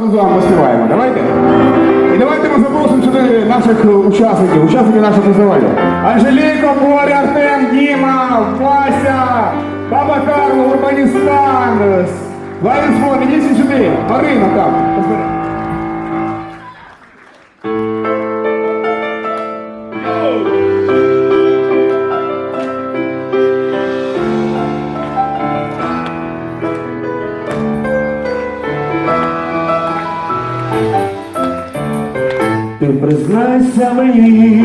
Разом поспіваємо, давайте. І давайте ми запросимо сюди наших е, учасників, учасників нашого фестивалю. Анжеліко, Боря, Артем, Діма, Вася, Баба Карло, Урбаністан, Ларисфон, ідіть сюди. Марина, так. Признайся мені,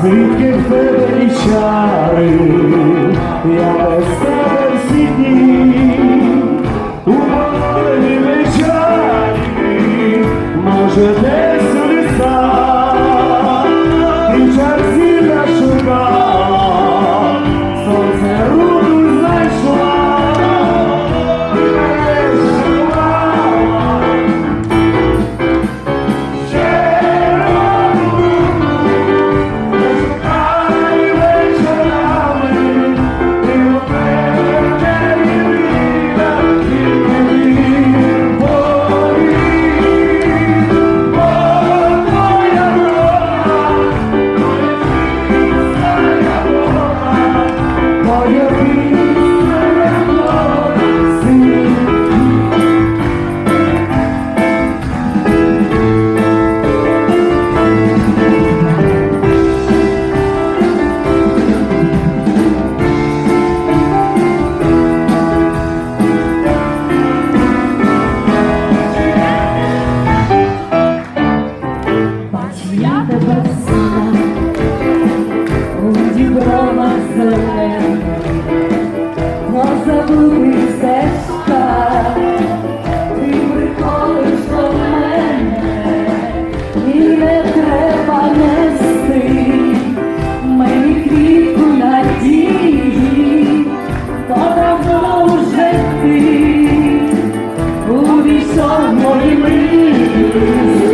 звідки в тебе і чари, я без тебе всі дні, в мрії.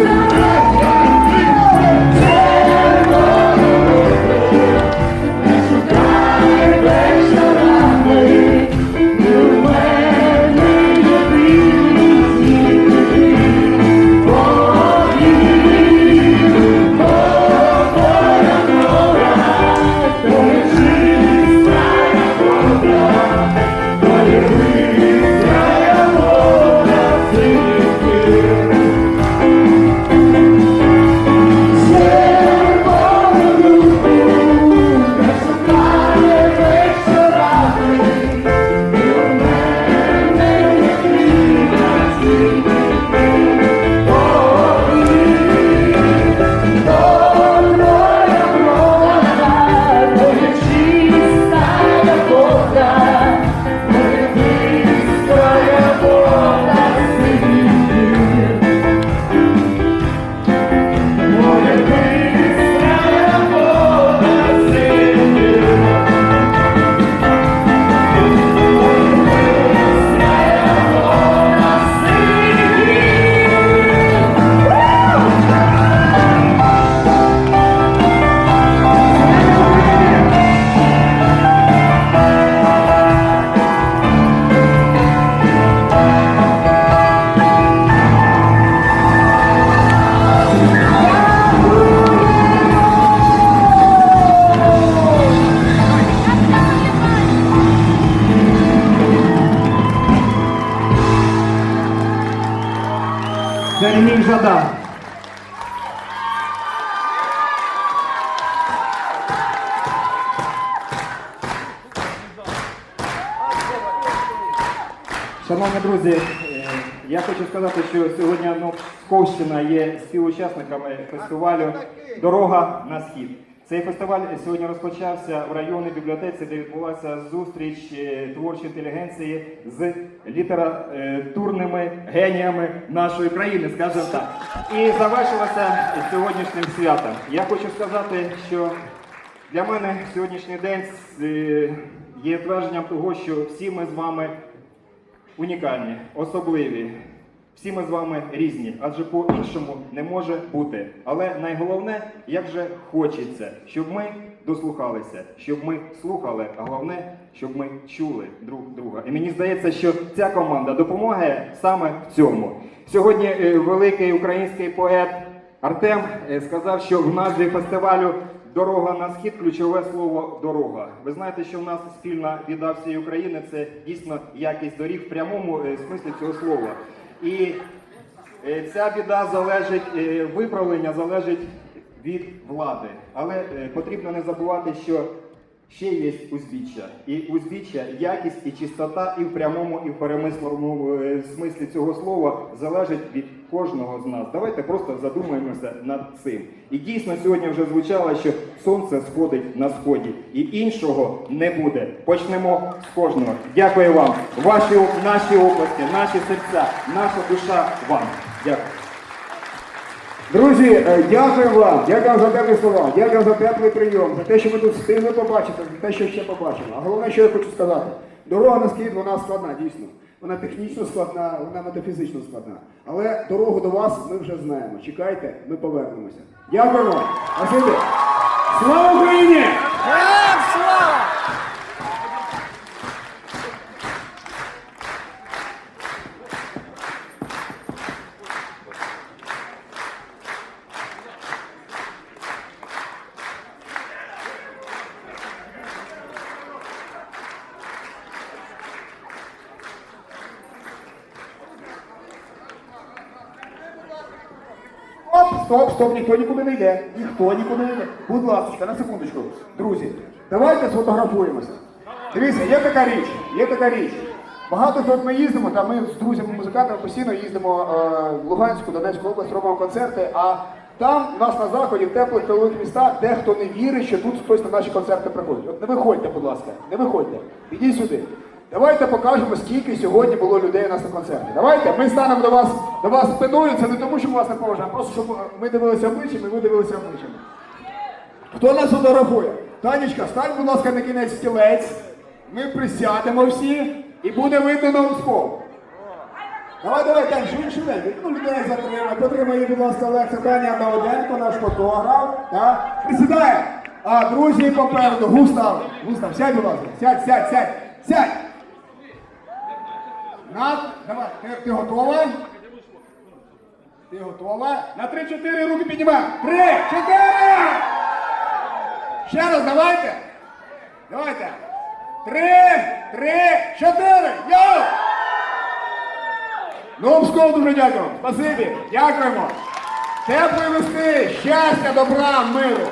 Це мій Жадан. Шановні друзі, е, я хочу сказати, що сьогодні ну, Ковщина є співучасниками фестивалю Дорога на схід. Цей фестиваль сьогодні розпочався в районній бібліотеці, де відбулася зустріч е, творчої інтелігенції з літературними геніями нашої країни, скажімо так. І завершилося сьогоднішнім святом. Я хочу сказати, що для мене сьогоднішній день е, є твердженням того, що всі ми з вами унікальні, особливі. Всі ми з вами різні, адже по-іншому не може бути. Але найголовне, як же хочеться, щоб ми дослухалися, щоб ми слухали, а головне, щоб ми чули друг друга. І мені здається, що ця команда допомагає саме в цьому. Сьогодні е, великий український поет Артем е, сказав, що в назві фестивалю Дорога на схід ключове слово дорога. Ви знаєте, що в нас спільна біда всієї України це дійсно якість доріг в прямому е, смислі цього слова. І е, ця біда залежить, е, виправлення залежить від влади. Але е, потрібно не забувати, що ще є узбіччя. І узбіччя, якість і чистота і в прямому, і в перемисловому е, смислі цього слова залежить від кожного з нас. Давайте просто задумаємося над цим. І дійсно сьогодні вже звучало, що сонце сходить на сході, і іншого не буде. Почнемо з кожного. Дякую вам. Ваші наші області, наші серця, наша душа вам. Дякую. Друзі, е, дякую вам, дякую вам за теплі слова, дякую за теплий прийом, за те, що ми тут встигли побачити, за те, що ще побачимо. А головне, що я хочу сказати, дорога на схід, вона складна, дійсно. Вона технічно складна, вона метафізично складна. Але дорогу до вас ми вже знаємо. Чекайте, ми повернемося. Вам. Спасибі. Слава Україні! Стоп, стоп, ніхто нікуди не йде. Ніхто нікуди не йде. Будь ласка, на секундочку. Друзі, давайте сфотографуємося. Дивіться, є така річ, є така річ. Багато тут ми їздимо, та ми з друзями-музикантами постійно їздимо е, в Луганську, Донецьку область, робимо концерти, а там у нас на заході, в теплих тилових містах, дехто не вірить, що тут хтось на наші концерти приходить. От не виходьте, будь ласка, не виходьте. Ідіть сюди. Давайте покажемо, скільки сьогодні було людей у нас на концерті. Давайте ми станемо до вас до вас спиною. Це не тому, що ми вас не поважаємо, а просто щоб ми дивилися обличчям і ви дивилися обличчям. Хто нас фотографує? Танечка, стань, будь ласка, на кінець стілець. Ми присядемо всі і буде видно на схов. Давай, давай, Тань, швидше, швидше. Ну, людей затримай. Потримай, її, будь ласка, Олекса Таня Наоденко, наш фотограф. Так? Присідає. А друзі попереду. Густав. Густав, сядь, будь ласка. Сядь, сядь, сядь. Сядь. Над, давай, ти, ти готова? Ти готова? На три-чотири руки піднімаємо. Три, чотири! Ще раз давайте. Давайте. Три, три, чотири. Йоу! Ну, Псков дуже дякую. Спасибі. Дякуємо. Теплої весни, щастя, добра, миру.